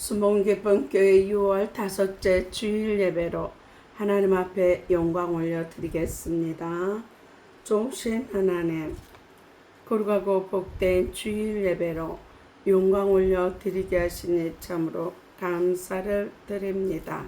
수목기쁨교회 6월 다섯째 주일 예배로 하나님 앞에 영광 올려드리겠습니다. 좋으신 하나님, 거룩하고 복된 주일 예배로 영광 올려드리게 하시니 참으로 감사를 드립니다.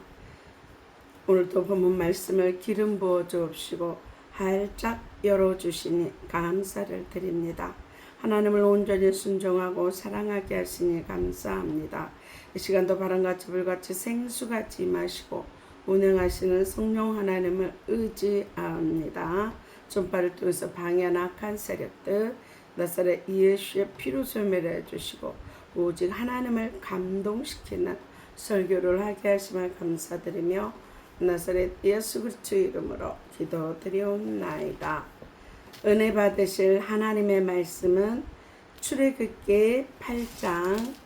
오늘도 본문 말씀을 기름 부어 주옵시고 활짝 열어주시니 감사를 드립니다. 하나님을 온전히 순종하고 사랑하게 하시니 감사합니다. 이 시간도 바람같이 불같이 생수같이 임하시고 운행하시는 성령 하나님을 의지합니다. 전파를 통해서 방해한 악한 세력들 나사렛 예수의 피로 소멸해 주시고 오직 하나님을 감동시키는 설교를 하게 하심을 감사드리며 나사렛 예수 그리스도의 이름으로 기도드리옵나이다. 은혜 받으실 하나님의 말씀은 출애굽기 8장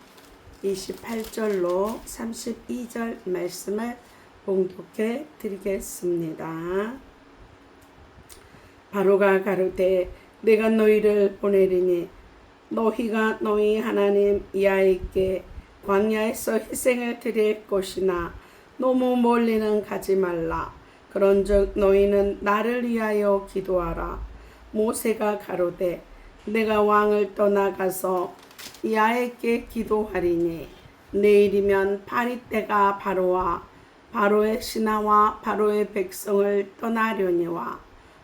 28절로 32절 말씀을 봉독해 드리겠습니다. 바로가 가로되 내가 너희를 보내리니 너희가 너희 하나님 야훼께 광야에서 희생을 드릴 것이나 너무 멀리는 가지 말라. 그런즉 너희는 나를 위하여 기도하라. 모세가 가로되 내가 왕을 떠나가서 야훼께 기도하리니 내일이면 파리떼가 바로와 바로의 신하와 바로의 백성을 떠나려니와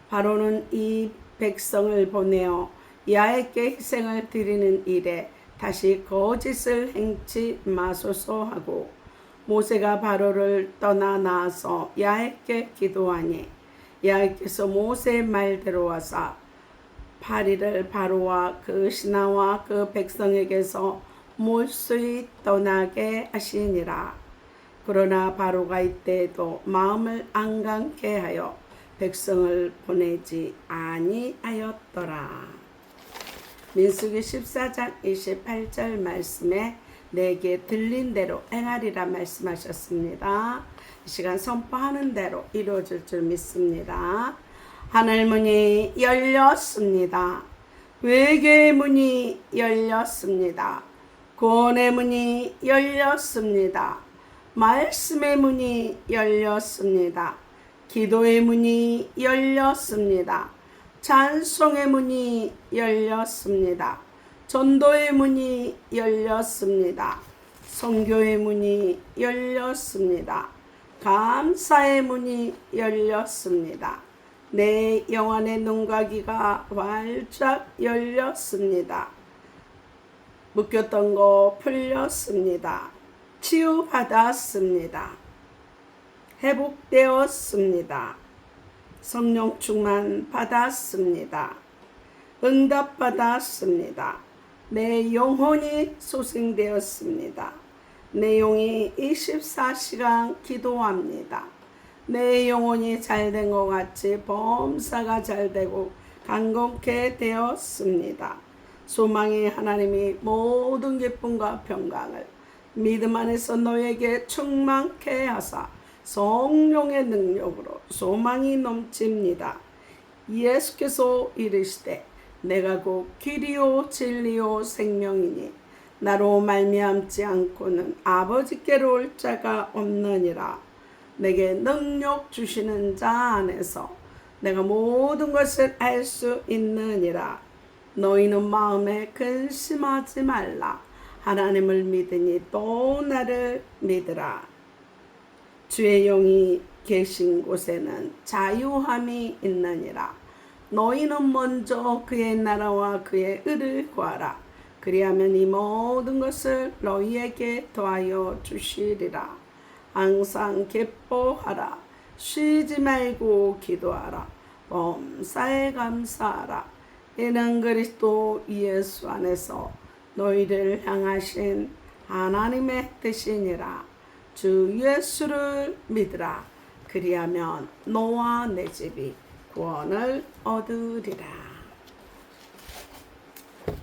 바로는 이 백성을 보내어 야훼께 희생을 드리는 일에 다시 거짓을 행치 마소서 하고 모세가 바로를 떠나 나와서 야훼께 기도하니 야훼께서 모세의 말대로 와사 파리를 바로와 그 신하와 그 백성에게서 몰수히 떠나게 하시니라. 그러나 바로가 이때에도 마음을 안강케 하여 백성을 보내지 아니하였더라. 민수기 14장 28절 말씀에 내게 들린 대로 행하리라 말씀하셨습니다. 이 시간 선포하는 대로 이루어질 줄 믿습니다. 하늘문이 열렸습니다. 외계의 문이 열렸습니다. 구원의 문이 열렸습니다. 말씀의 문이 열렸습니다. 기도의 문이 열렸습니다. 찬송의 문이 열렸습니다. 전도의 문이 열렸습니다. 성교의 문이 열렸습니다. 감사의 문이 열렸습니다. 내 영혼의 눈과 귀가 활짝 열렸습니다. 묶였던 거 풀렸습니다. 치유받았습니다. 회복되었습니다. 성령 충만 받았습니다. 응답 받았습니다. 내 영혼이 소생되었습니다. 내 영이 24시간 기도합니다. 내 영혼이 잘된 것 같이 범사가 잘되고 강건케 되었습니다. 소망의 하나님이 모든 기쁨과 평강을 믿음 안에서 너에게 충만케 하사 성령의 능력으로 소망이 넘칩니다. 예수께서 이르시되 내가 곧 길이요 진리요 생명이니 나로 말미암지 않고는 아버지께로 올 자가 없느니라. 내게 능력 주시는 자 안에서 내가 모든 것을 알 수 있느니라. 너희는 마음에 근심하지 말라. 하나님을 믿으니 또 나를 믿으라. 주의 영이 계신 곳에는 자유함이 있느니라. 너희는 먼저 그의 나라와 그의 의를 구하라. 그리하면 이 모든 것을 너희에게 더하여 주시리라. 항상 기뻐하라. 쉬지 말고 기도하라. 범사에 감사하라. 이는 그리스도 예수 안에서 너희를 향하신 하나님의 뜻이니라. 주 예수를 믿으라. 그리하면 너와 내 집이 구원을 얻으리라.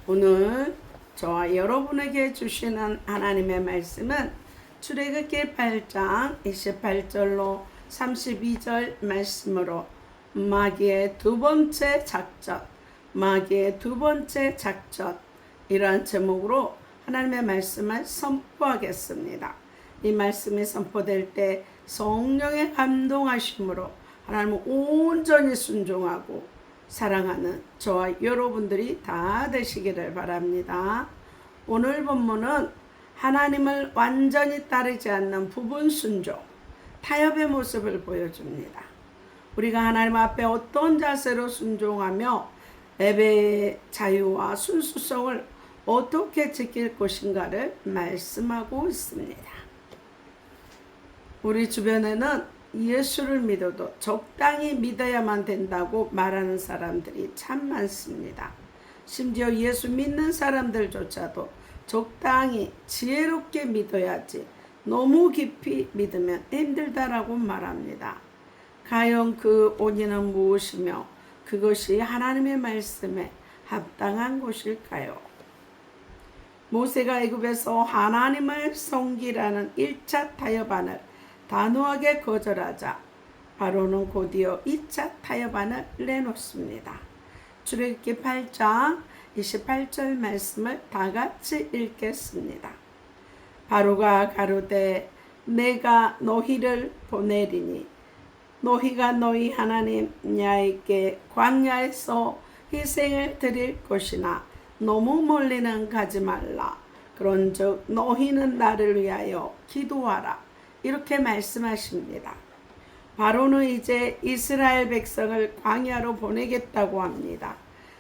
오늘 저와 여러분에게 주시는 하나님의 말씀은 출애굽기 8장 28절로 32절 말씀으로 마귀의 두 번째 작전, 마귀의 두 번째 작전 이러한 제목으로 하나님의 말씀을 선포하겠습니다. 이 말씀이 선포될 때 성령의 감동하심으로 하나님을 온전히 순종하고 사랑하는 저와 여러분들이 다 되시기를 바랍니다. 오늘 본문은 하나님을 완전히 따르지 않는 부분 순종, 타협의 모습을 보여줍니다. 우리가 하나님 앞에 어떤 자세로 순종하며 예배의 자유와 순수성을 어떻게 지킬 것인가를 말씀하고 있습니다. 우리 주변에는 예수를 믿어도 적당히 믿어야만 된다고 말하는 사람들이 참 많습니다. 심지어 예수 믿는 사람들조차도 적당히 지혜롭게 믿어야지 너무 깊이 믿으면 힘들다라고 말합니다. 과연 그 원인은 무엇이며 그것이 하나님의 말씀에 합당한 것일까요? 모세가 애굽에서 하나님을 섬기라는 1차 타협안을 단호하게 거절하자 바로는 곧이어 2차 타협안을 내놓습니다. 출애굽기 8장 28절 말씀을 다 같이 읽겠습니다. 바로가 가로되 내가 너희를 보내리니 너희가 너희 하나님 야에게 광야에서 희생을 드릴 것이나 너무 멀리는 가지 말라. 그런즉 너희는 나를 위하여 기도하라. 이렇게 말씀하십니다. 바로는 이제 이스라엘 백성을 광야로 보내겠다고 합니다.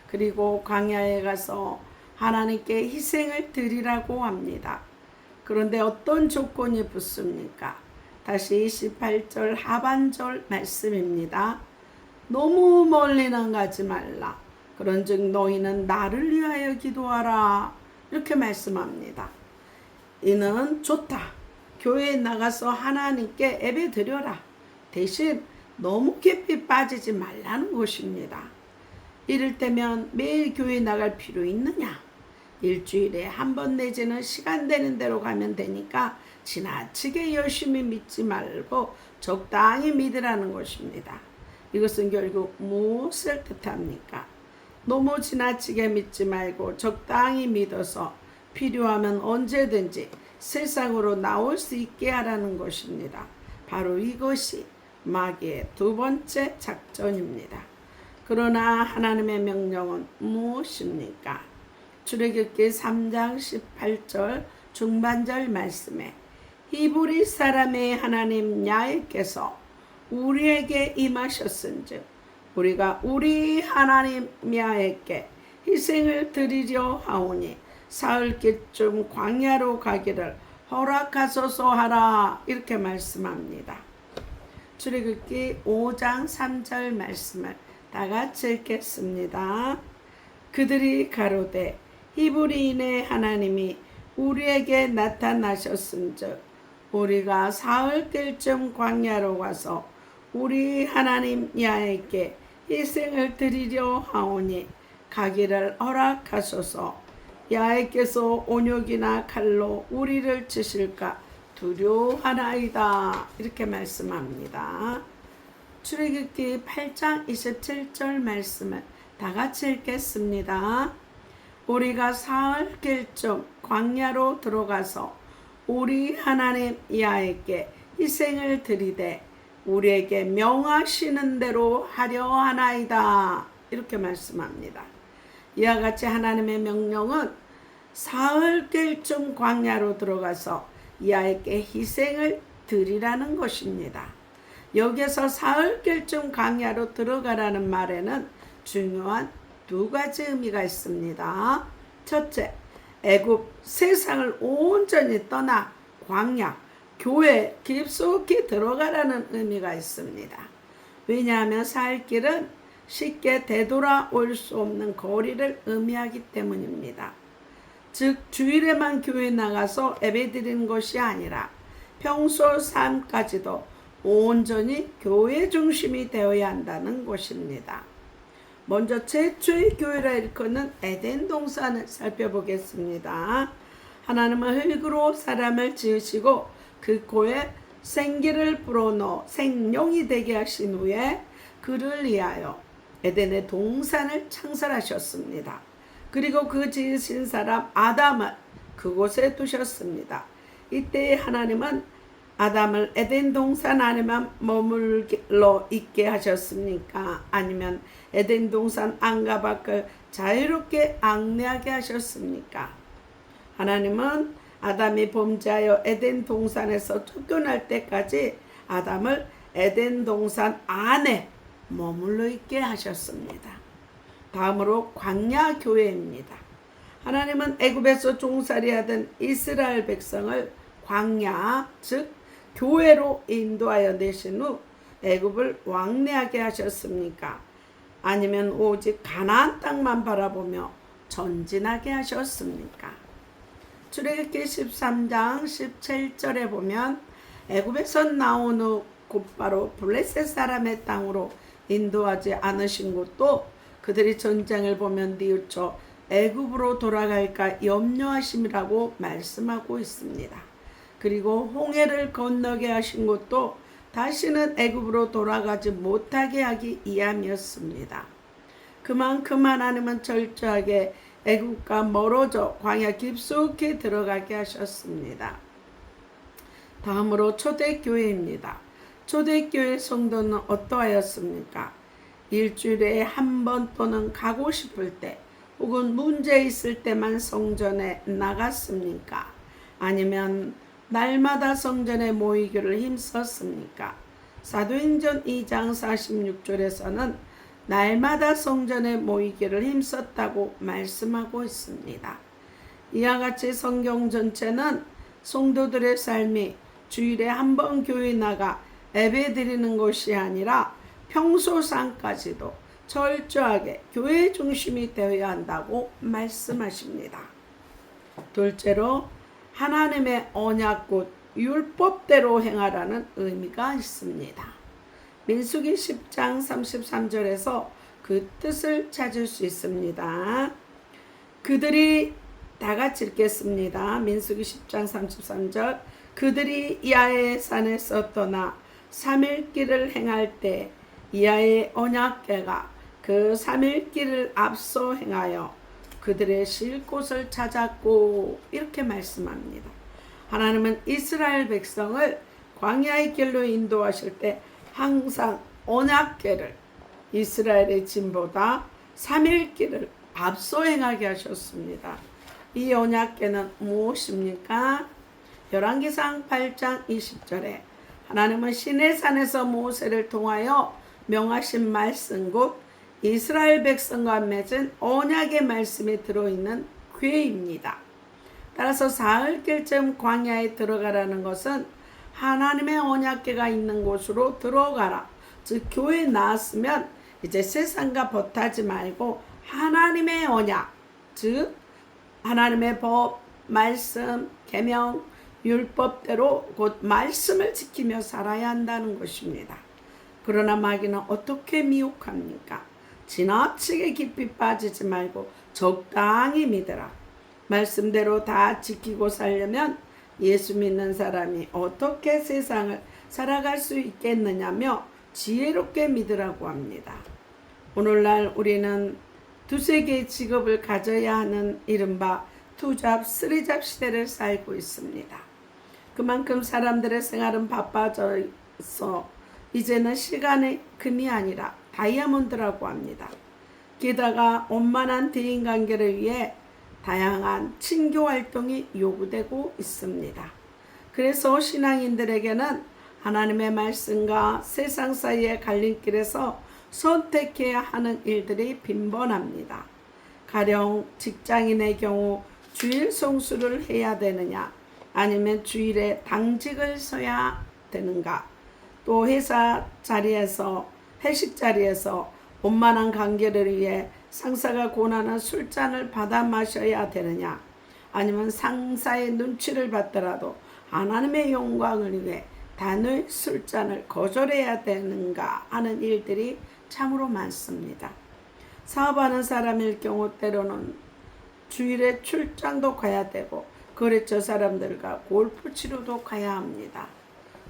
그리고 광야에 가서 하나님께 희생을 드리라고 합니다. 그런데 어떤 조건이 붙습니까? 다시 28절 하반절 말씀입니다. 너무 멀리는 가지 말라. 그런즉 너희는 나를 위하여 기도하라. 이렇게 말씀합니다. 이는 좋다. 교회에 나가서 하나님께 예배 드려라. 대신 너무 깊이 빠지지 말라는 것입니다. 이럴 때면 매일 교회 나갈 필요 있느냐? 일주일에 한 번 내지는 시간 되는 대로 가면 되니까 지나치게 열심히 믿지 말고 적당히 믿으라는 것입니다. 이것은 결국 무엇을 뜻합니까? 너무 지나치게 믿지 말고 적당히 믿어서 필요하면 언제든지 세상으로 나올 수 있게 하라는 것입니다. 바로 이것이 마귀의 두 번째 작전입니다. 그러나 하나님의 명령은 무엇입니까? 출애굽기 3장 18절 중반절 말씀에 히브리 사람의 하나님 야훼께서 우리에게 임하셨은즉 우리가 우리 하나님 야훼께 희생을 드리려 하오니 사흘길쯤 광야로 가기를 허락하소서 하라 이렇게 말씀합니다. 출애굽기 5장 3절 말씀을 다 같이 읽겠습니다. 그들이 가로되 히브리인의 하나님이 우리에게 나타나셨은즉 우리가 사흘길쯤 광야로 가서 우리 하나님 야에게 희생을 드리려 하오니 가기를 허락하소서 야에께서 온욕이나 칼로 우리를 치실까 두려워하나이다 이렇게 말씀합니다. 출애굽기 8장 27절 말씀을 다 같이 읽겠습니다. 우리가 사흘 길쯤 광야로 들어가서 우리 하나님 야에게 희생을 드리되 우리에게 명하시는 대로 하려 하나이다. 이렇게 말씀합니다. 이와 같이 하나님의 명령은 사흘 길쯤 광야로 들어가서 야에게 희생을 드리라는 것입니다. 여기서 사흘길쯤 광야로 들어가라는 말에는 중요한 두 가지 의미가 있습니다. 첫째, 애굽 세상을 온전히 떠나 광야 교회 깊숙이 들어가라는 의미가 있습니다. 왜냐하면 살 길은 쉽게 되돌아올 수 없는 거리를 의미하기 때문입니다. 즉 주일에만 교회 나가서 예배드리는 것이 아니라 평소 삶까지도 온전히 교회 중심이 되어야 한다는 것입니다. 먼저 최초의 교회라 일컫는 에덴 동산을 살펴보겠습니다. 하나님은 흙으로 사람을 지으시고 그 코에 생기를 불어넣어 생명이 되게 하신 후에 그를 위하여 에덴의 동산을 창설하셨습니다. 그리고 그 지으신 사람 아담을 그곳에 두셨습니다. 이때 하나님은 아담을 에덴 동산 안에만 머물러 있게 하셨습니까? 아니면 에덴 동산 안과 밖을 자유롭게 앙내하게 하셨습니까? 하나님은 아담이 범죄하여 에덴 동산에서 쫓겨날 때까지 아담을 에덴 동산 안에 머물러 있게 하셨습니다. 다음으로 광야 교회입니다. 하나님은 애굽에서 종살이하던 이스라엘 백성을 광야 즉 교회로 인도하여 내신 후 애굽을 왕래하게 하셨습니까? 아니면 오직 가나안 땅만 바라보며 전진하게 하셨습니까? 출애굽기 13장 17절에 보면 애굽에서 나온 후 곧바로 블레셋 사람의 땅으로 인도하지 않으신 곳도 그들이 전쟁을 보면 뉘우쳐 애굽으로 돌아갈까 염려하심이라고 말씀하고 있습니다. 그리고 홍해를 건너게 하신 것도 다시는 애굽으로 돌아가지 못하게 하기 위함이었습니다. 그만큼 하나님은 철저하게 애굽과 멀어져 광야 깊숙이 들어가게 하셨습니다. 다음으로 초대교회입니다. 초대교회 성도는 어떠하였습니까? 일주일에 한 번 또는 가고 싶을 때 혹은 문제 있을 때만 성전에 나갔습니까? 아니면 날마다 성전에 모이기를 힘썼습니까? 사도행전 2장 46절에서는 날마다 성전에 모이기를 힘썼다고 말씀하고 있습니다. 이와 같이 성경 전체는 성도들의 삶이 주일에 한 번 교회 나가 예배 드리는 것이 아니라 평소상까지도 철저하게 교회 중심이 되어야 한다고 말씀하십니다. 둘째로 하나님의 언약곧 율법대로 행하라는 의미가 있습니다. 민수기 10장 33절에서 그 뜻을 찾을 수 있습니다. 그들이 다 같이 읽겠습니다. 민수기 10장 33절 그들이 야의 산에서 떠나 3일 길을 행할 때 야의 언약궤가 그 3일 길을 앞서 행하여 그들의 쉴 곳을 찾았고 이렇게 말씀합니다. 하나님은 이스라엘 백성을 광야의 길로 인도하실 때 항상 언약궤를 이스라엘의 짐보다 3일 길을 앞서 행하게 하셨습니다. 이 언약궤는 무엇입니까? 열왕기상 8장 20절에 하나님은 시내산에서 모세를 통하여 명하신 말씀 곧 이스라엘 백성과 맺은 언약의 말씀이 들어있는 괴입니다. 따라서 사흘길쯤 광야에 들어가라는 것은 하나님의 언약궤가 있는 곳으로 들어가라. 즉 교회에 나왔으면 이제 세상과 버타지 말고 하나님의 언약, 즉 하나님의 법, 말씀, 계명, 율법대로 곧 말씀을 지키며 살아야 한다는 것입니다. 그러나 마귀는 어떻게 미혹합니까? 지나치게 깊이 빠지지 말고 적당히 믿으라. 말씀대로 다 지키고 살려면 예수 믿는 사람이 어떻게 세상을 살아갈 수 있겠느냐며 지혜롭게 믿으라고 합니다. 오늘날 우리는 두세 개의 직업을 가져야 하는 이른바 투잡, 쓰리잡 시대를 살고 있습니다. 그만큼 사람들의 생활은 바빠져서 이제는 시간의 금이 아니라 다이아몬드라고 합니다. 게다가 원만한 대인 관계를 위해 다양한 친교 활동이 요구되고 있습니다. 그래서 신앙인들에게는 하나님의 말씀과 세상 사이의 갈림길에서 선택해야 하는 일들이 빈번합니다. 가령 직장인의 경우 주일 성수를 해야 되느냐, 아니면 주일에 당직을 서야 되는가, 또 회사 자리에서 회식 자리에서 원만한 관계를 위해 상사가 권하는 술잔을 받아 마셔야 되느냐 아니면 상사의 눈치를 받더라도 하나님의 영광을 위해 단의 술잔을 거절해야 되는가 하는 일들이 참으로 많습니다. 사업하는 사람일 경우 때로는 주일에 출장도 가야 되고 거래처 사람들과 골프 치료도 가야 합니다.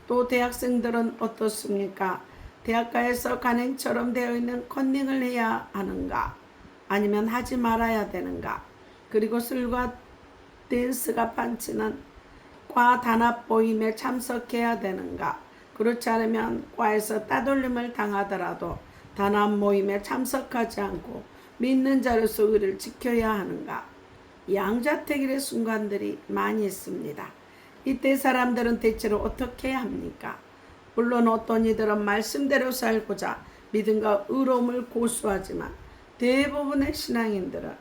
또 대학생들은 어떻습니까? 대학가에서 간행처럼 되어 있는 컨닝을 해야 하는가? 아니면 하지 말아야 되는가? 그리고 술과 댄스가 판치는 과 단합 모임에 참석해야 되는가? 그렇지 않으면 과에서 따돌림을 당하더라도 단합 모임에 참석하지 않고 믿는 자로서 의를 지켜야 하는가? 양자택일의 순간들이 많이 있습니다. 이때 사람들은 대체로 어떻게 합니까? 물론 어떤 이들은 말씀대로 살고자 믿음과 의로움을 고수하지만 대부분의 신앙인들은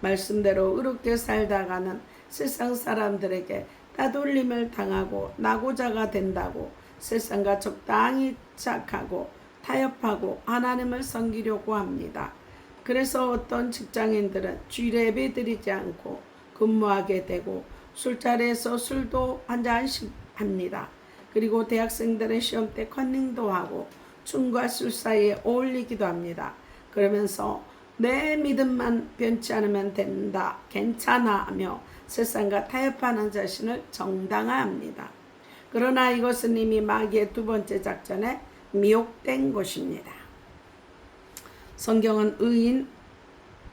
말씀대로 의롭게 살다가는 세상 사람들에게 따돌림을 당하고 나고자가 된다고 세상과 적당히 착하고 타협하고 하나님을 섬기려고 합니다. 그래서 어떤 직장인들은 쥐례배 드리지 않고 근무하게 되고 술자리에서 술도 한 잔씩 합니다. 그리고 대학생들은 시험 때 컨닝도 하고 춤과 술 사이에 어울리기도 합니다. 그러면서 내 믿음만 변치 않으면 된다, 괜찮아 하며 세상과 타협하는 자신을 정당화합니다. 그러나 이것은 이미 마귀의 두 번째 작전에 미혹된 것입니다. 성경은 의인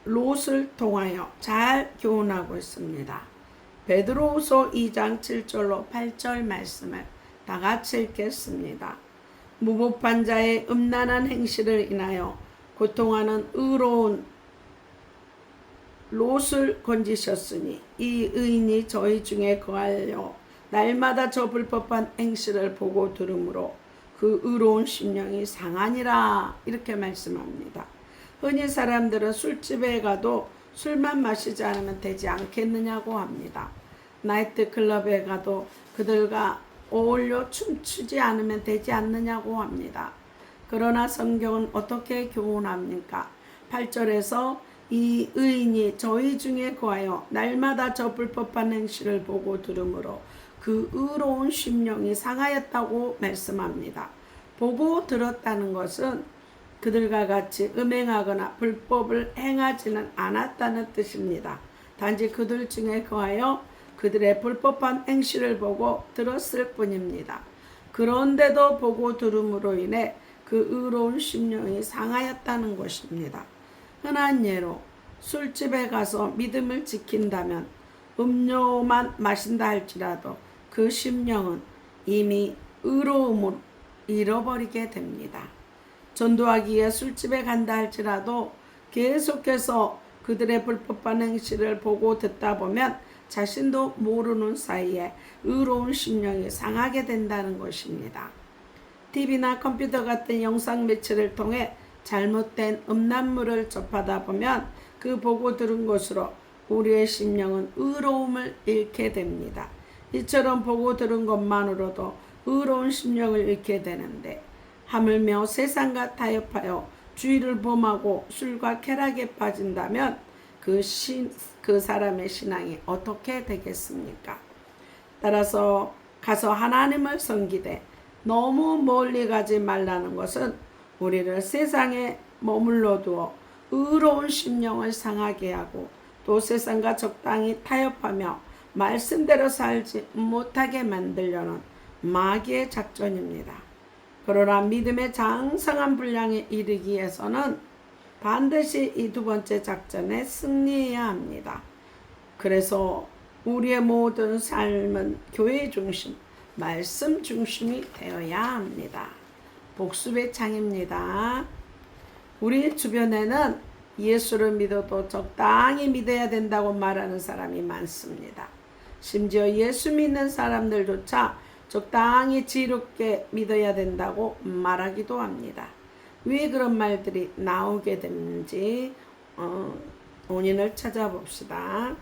롯을 통하여 잘 교훈하고 있습니다. 베드로후서 2장 7절로 8절 말씀을 다 같이 읽겠습니다. 무법한 자의 음란한 행실을 인하여 고통하는 의로운 롯을 건지셨으니 이 의인이 저희 중에 거하여 날마다 저 불법한 행실을 보고 들으므로 그 의로운 심령이 상하니라 이렇게 말씀합니다. 흔히 사람들은 술집에 가도 술만 마시지 않으면 되지 않겠느냐고 합니다. 나이트 클럽에 가도 그들과 어울려 춤추지 않으면 되지 않느냐고 합니다. 그러나 성경은 어떻게 교훈합니까? 8절에서 이 의인이 저희 중에 거하여 날마다 저 불법한 행실을 보고 들으므로 그 의로운 심령이 상하였다고 말씀합니다. 보고 들었다는 것은 그들과 같이 음행하거나 불법을 행하지는 않았다는 뜻입니다. 단지 그들 중에 거하여 그들의 불법한 행실을 보고 들었을 뿐입니다. 그런데도 보고 들음으로 인해 그 의로운 심령이 상하였다는 것입니다. 흔한 예로 술집에 가서 믿음을 지킨다면 음료만 마신다 할지라도 그 심령은 이미 의로움을 잃어버리게 됩니다. 전도하기 위해 술집에 간다 할지라도 계속해서 그들의 불법한 행실을 보고 듣다 보면 자신도 모르는 사이에 의로운 심령이 상하게 된다는 것입니다. TV나 컴퓨터 같은 영상 매체를 통해 잘못된 음란물을 접하다 보면 그 보고 들은 것으로 우리의 심령은 의로움을 잃게 됩니다. 이처럼 보고 들은 것만으로도 의로운 심령을 잃게 되는데 하물며 세상과 타협하여 주의를 범하고 술과 쾌락에 빠진다면 그, 신, 그 사람의 신앙이 어떻게 되겠습니까? 따라서 가서 하나님을 섬기되 너무 멀리 가지 말라는 것은 우리를 세상에 머물러 두어 의로운 심령을 상하게 하고 또 세상과 적당히 타협하며 말씀대로 살지 못하게 만들려는 마귀의 작전입니다. 그러나 믿음의 장성한 분량에 이르기 위해서는 반드시 이 두 번째 작전에 승리해야 합니다. 그래서 우리의 모든 삶은 교회 중심, 말씀 중심이 되어야 합니다. 복습의 창입니다. 우리 주변에는 예수를 믿어도 적당히 믿어야 된다고 말하는 사람이 많습니다. 심지어 예수 믿는 사람들조차 적당히 지롭게 믿어야 된다고 말하기도 합니다. 왜 그런 말들이 나오게 되는지 어, 원인을 찾아봅시다.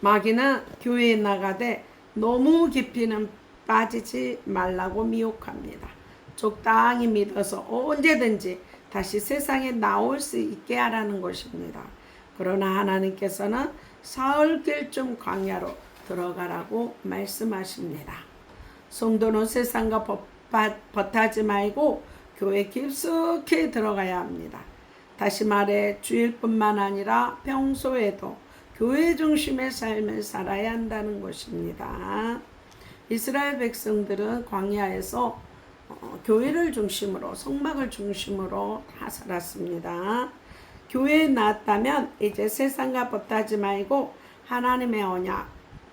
마귀는 교회에 나가되 너무 깊이는 빠지지 말라고 미혹합니다. 적당히 믿어서 언제든지 다시 세상에 나올 수 있게 하라는 것입니다. 그러나 하나님께서는 사흘길쯤 광야로 들어가라고 말씀하십니다. 성도는 세상과 버타지 말고 교회 깊숙이 들어가야 합니다. 다시 말해 주일뿐만 아니라 평소에도 교회 중심의 삶을 살아야 한다는 것입니다. 이스라엘 백성들은 광야에서 어, 교회를 중심으로 성막을 중심으로 다 살았습니다. 교회에 나왔다면 이제 세상과 버타지 말고 하나님의 언약,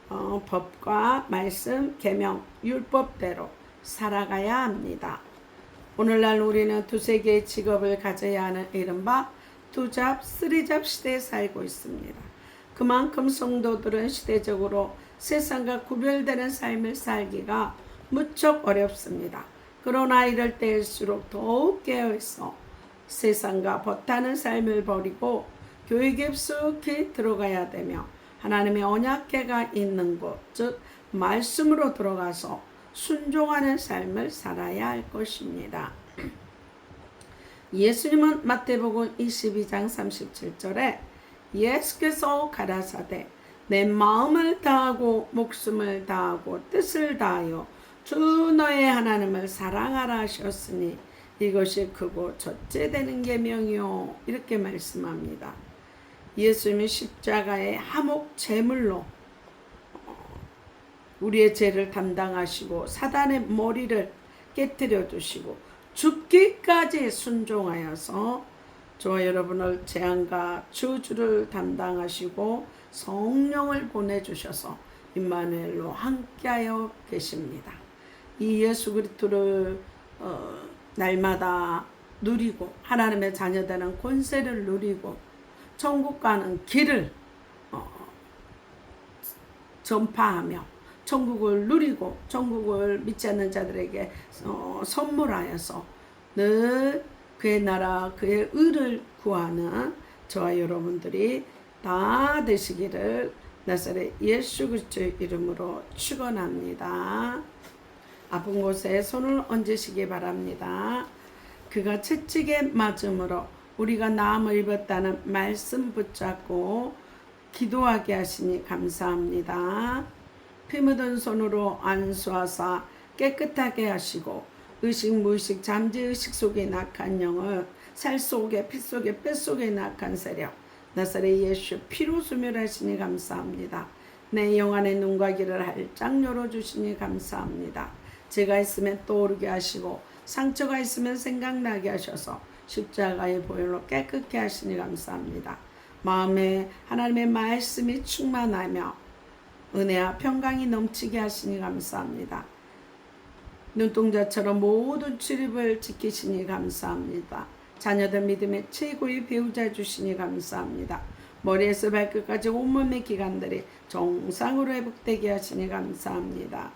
어, 법과 말씀, 계명, 율법대로 살아가야 합니다. 오늘날 우리는 두세 개의 직업을 가져야 하는 이른바 투잡, 쓰리잡 시대에 살고 있습니다. 그만큼 성도들은 시대적으로 세상과 구별되는 삶을 살기가 무척 어렵습니다. 그러나 이럴 때일수록 더욱 깨어있어 세상과 버타는 삶을 버리고 교회 깊숙이 들어가야 되며 하나님의 언약계가 있는 곳, 즉 말씀으로 들어가서 순종하는 삶을 살아야 할 것입니다. 예수님은 마태복음 22장 37절에 예수께서 가라사대 내 마음을 다하고 목숨을 다하고 뜻을 다하여 주 너의 하나님을 사랑하라 하셨으니 이것이 크고 첫째 되는 계명이요 이렇게 말씀합니다. 예수님이 십자가의 하목 제물로 우리의 죄를 담당하시고 사단의 머리를 깨뜨려 주시고 죽기까지 순종하여서 저와 여러분을 재앙과 저주를 담당하시고 성령을 보내주셔서 임마누엘로 함께하여 계십니다. 이 예수 그리스도를 어, 날마다 누리고 하나님의 자녀되는 권세를 누리고 천국 가는 길을 어, 전파하며 천국을 누리고 천국을 믿지 않는 자들에게 어, 선물하여서 늘 그의 나라 그의 의를 구하는 저와 여러분들이 다 되시기를 나사렛 예수 그리스도의 이름으로 축원합니다. 아픈 곳에 손을 얹으시기 바랍니다. 그가 채찍에 맞음으로 우리가 나음을 입었다는 말씀 붙잡고 기도하게 하시니 감사합니다. 피 묻은 손으로 안수하사 깨끗하게 하시고 의식 무의식 잠재 의식 속에 낙한 영을 살 속에 피 속에 뼈 속에 낙한 세력 나사렛 예수 피로 소멸하시니 감사합니다. 내 영안의 눈과 귀를 활짝 열어주시니 감사합니다. 죄가 있으면 떠오르게 하시고 상처가 있으면 생각나게 하셔서 십자가의 보혈로 깨끗게 하시니 감사합니다. 마음에 하나님의 말씀이 충만하며 은혜와 평강이 넘치게 하시니 감사합니다. 눈동자처럼 모든 출입을 지키시니 감사합니다. 자녀들 믿음의 최고의 배우자 주시니 감사합니다. 머리에서 발끝까지 온몸의 기관들이 정상으로 회복되게 하시니 감사합니다.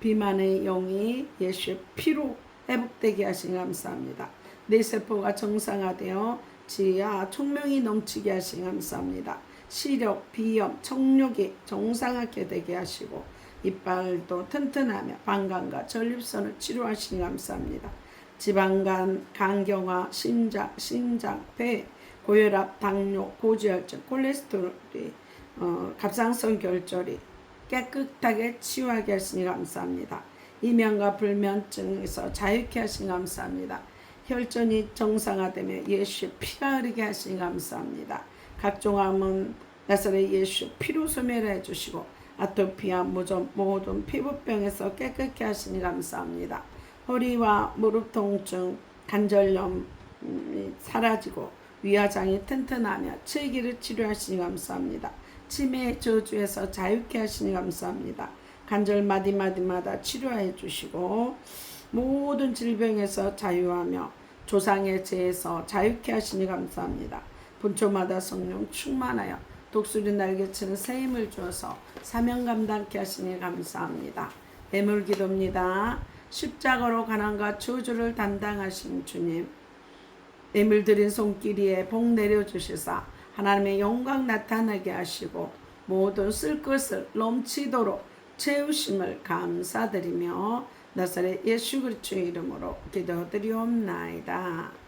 비만의 영이 예수의 피로 회복되게 하시니 감사합니다. 내 세포가 정상화되어 지혜와 총명이 넘치게 하시니 감사합니다. 시력, 비염, 청력이 정상하게 되게 하시고 이빨도 튼튼하며 방광과 전립선을 치료하시니 감사합니다. 지방간, 간경화, 심장, 심장, 폐, 고혈압, 당뇨, 고지혈증, 콜레스테롤이 어, 갑상선 결절이 깨끗하게 치유하게 하시니 감사합니다. 이면과 불면증에서 자유케 하시니 감사합니다. 혈전이 정상화되며 예수의 피가 흐르게 하시니 감사합니다. 각종 암은 나사렛 예수 피로 소멸해 주시고 아토피와 무좀 모든 피부병에서 깨끗게 하시니 감사합니다. 허리와 무릎 통증, 관절염이 사라지고 위화장이 튼튼하며 체기를 치료하시니 감사합니다. 치매 저주에서 자유케 하시니 감사합니다. 관절 마디마디마다 치료해 주시고 모든 질병에서 자유하며 조상의 죄에서 자유케 하시니 감사합니다. 분초마다 성령 충만하여 독수리 날개치는 새 힘을 주어서 사명 감당케 하시니 감사합니다. 애물 기도입니다. 십자가로 가난과 저주를 담당하신 주님 애물 드린 손길이에 복 내려주시사 하나님의 영광 나타나게 하시고 모든 쓸 것을 넘치도록 채우심을 감사드리며 나사렛 예수 그리스도의 이름으로 기도드리옵나이다.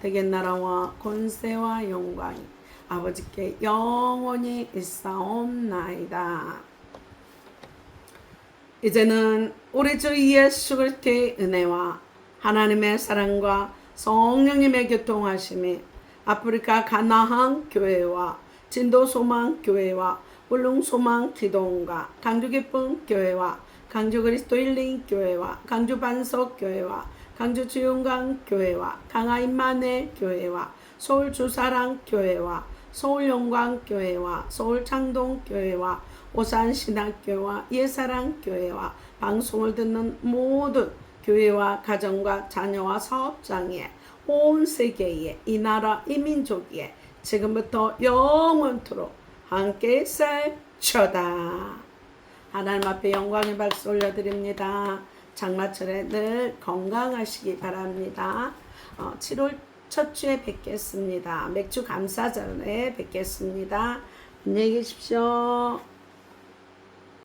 대개 나라와 권세와 영광이 아버지께 영원히 있사옵나이다. 이제는 우리 주 예수 그리스도의 은혜와 하나님의 사랑과 성령님의 교통하심이 아프리카 가나한 교회와 진도 소망 교회와 울릉 소망 기도원과 강주 기쁨 교회와 강주 그리스도 힐링 교회와 강주 반석 교회와 강주 주용강 교회와 임마네 교회와 서울 주사랑 교회와 서울 영광 교회와 서울 창동 교회와 오산 신학교와 예사랑 교회와 방송을 듣는 모든 교회와 가정과 자녀와 사업장에 온 세계에 이 나라 이 민족에 지금부터 영원토록 함께 살쳐다. 하나님 앞에 영광의 박수 올려드립니다. 장마철에 늘 건강하시기 바랍니다. 어, 7월 첫 주에 뵙겠습니다. 맥주 감사 전에 뵙겠습니다. 안녕히 계십시오.